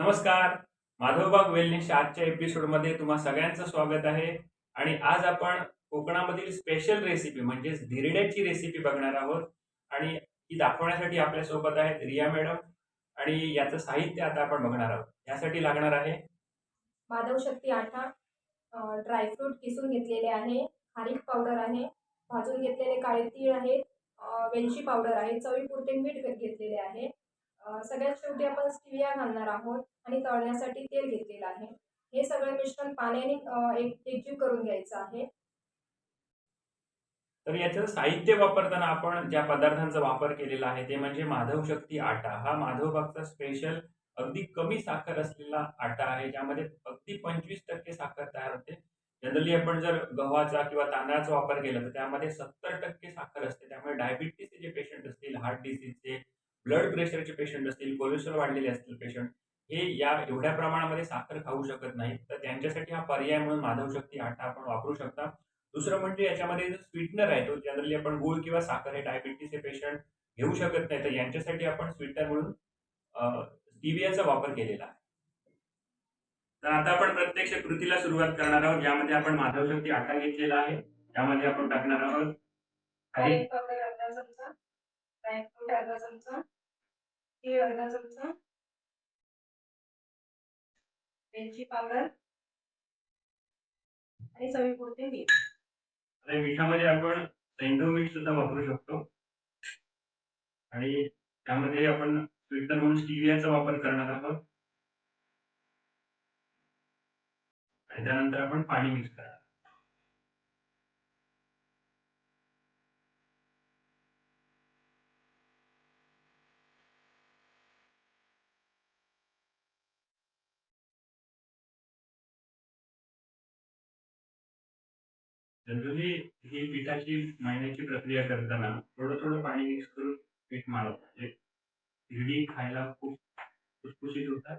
नमस्कार. माधवबाग वेलनेसच्या आजच्या एपिसोडमध्ये तुम्हा सगळ्यांचं स्वागत आहे. आणि आज आपण कोकणामधील स्पेशल रेसिपी म्हणजेच धिरड्याची रेसिपी बघणार आहोत. आणि ती दाखवण्यासाठी आपल्यासोबत आहेत रिया मॅडम. आणि याचं साहित्य आता आपण बघणार आहोत. यासाठी लागणार आहे. माधव शक्ती आटा ड्रायफ्रूट किसून घेतलेले आहे. खारीक पावडर आहे. भाजून घेतलेले काळे तीळ आहेत. वेलची पावडर आहे. चवीपुरते मीठ घेतलेले आहे. सगळ्यात शेवटी आपण स्टिविया घालणार आहोत आणि तळण्यासाठी तेल घेतलेलं आहे. हे सगळं मिश्रण पाण्याने एक एकजीव करून घ्यायचं आहे. तर याचं साहित्य वापरताना आपण ज्या पदार्थांचा वापर केलेला आहे ते म्हणजे माधव शक्ती आटा. हा माधवबागचा स्पेशल अगदी कमी साखर असलेला आटा आहे ज्यामध्ये अगदी पंचवीस टक्के साखर तयार होते. जनरली आपण जर गव्हाचा किंवा तांदळाचा वापर केला तर त्यामध्ये सत्तर टक्के साखर असते. त्यामुळे डायबिटीसचे जे पेशंट असतील हार्ट डिसीजचे ब्लड प्रेशरचे पेशंट असतील कोलेस्ट्रॉल वाढलेले असतील पेशंट हे या एवढ्या प्रमाणामध्ये साखर खाऊ शकत नाहीत. तर त्यांच्यासाठी हा पर्याय म्हणून माधव शक्ती आटा आपण वापरू शकता. दुसरं म्हणजे याच्यामध्ये जो स्वीटनर आहे तो जनरली आपण गुळ किंवा साखर हे डायबिटीसचे पेशंट घेऊ शकत नाही. तर यांच्यासाठी आपण स्वीटनर म्हणून स्टिवियाचा वापर केलेला आहे. तर आता आपण प्रत्यक्ष कृतीला सुरुवात करणार आहोत. ज्यामध्ये आपण माधव शक्ती आटा घेतलेला आहे. त्यामध्ये आपण टाकणार आहोत. ड्रायफ्रूट अर्धा चमचा तीळ अर्धा चमचा वेलची पावडर. आणि चवीपुरते मीठ. आणि मिठामध्ये आपण सेंडो मीठ सुद्धा वापरू शकतो. आणि त्यामध्ये आपण स्वीटनर म्हणून स्टिवियाचा वापर करणार आहोत. आणि त्यानंतर आपण पाणी मिक्स करणार जनरली ही पिठाची महिन्याची प्रक्रिया करताना थोडं थोडं पाणी मिक्स करून पीठ मारत म्हणजे खायला खूप खुसखुशीत होतात.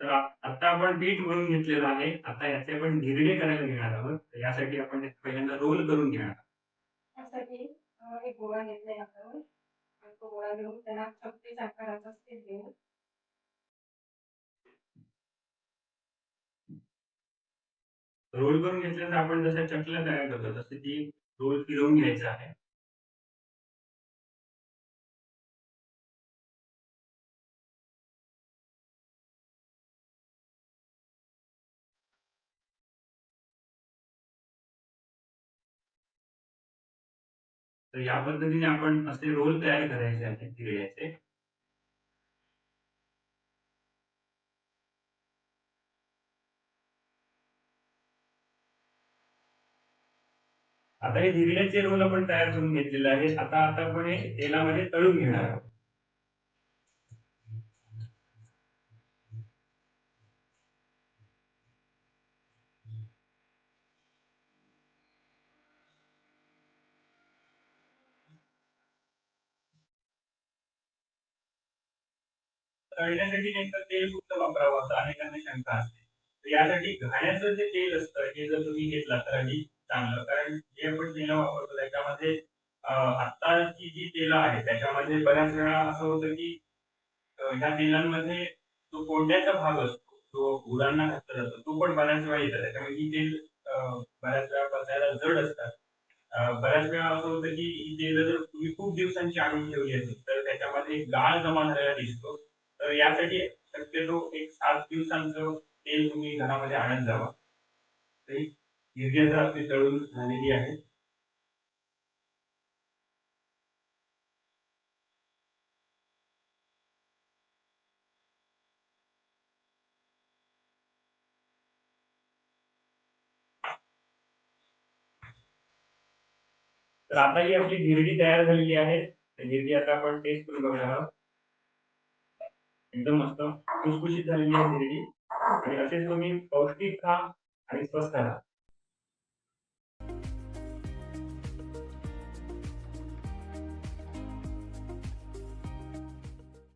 तर आता आपण पीठ म्हणून घेतलेलं आहे. आता याचे आपण धिरडे करायला घेणार आहोत. तर यासाठी आपण पहिल्यांदा रोल करून घेणार आहोत. त्यासाठी एक गोळा घेतलाय आपण तो गोळा घेऊन त्याला छत्तीस आकाराचा स्टेप देऊ रोल करून घेतल्यानंतर आपण जसं चकल्या तयार करतो तसे ती रोल फिरवून घ्यायचं आहे तर या पद्धतीने आपण असे रोल तयार करायचे आहेत तिळ्याचे. आता हे धिरड्याचे रोल आपण तयार करून घेतलेलं आहे. आता आता आपण हे तेलामध्ये तळून घेणार आहोत. तळण्यासाठी नेमकं तेल कुठलं वापरावं असं अनेकांना शंका असते. यासाठी घाण्याचं जे तेल असतं हे जर तुम्ही घेतला तर आधी चांगलं. कारण जे आपण तेल वापरतो त्याच्यामध्ये आत्ताची जी तेल आहेत त्याच्यामध्ये बऱ्याच वेळा असं होतं की ह्या तेलांमध्ये जो कोंड्याचा भाग असतो तो गुरांना घातला जातो तो पण बऱ्याच वेळा येतात त्याच्यामुळे ही तेल बऱ्याच वेळा पचायला जड असतात. बऱ्याच वेळा असं होतं की ही तेल जर तुम्ही खूप दिवसांची आणून ठेवली असेल तर त्याच्यामध्ये गाळ जमा झालेला दिसतो. तर यासाठी शक्यतो एक सात दिवसांचं तेल तुम्ही घरामध्ये आणत जावा. आता जी आपली धिरडी तयार झालेली आहे आता आपण टेस्ट बघणार आहोत. एकदम मस्त, खुसखुशीत झालेली आहे पौष्टिक खा स्वस्थ राहा.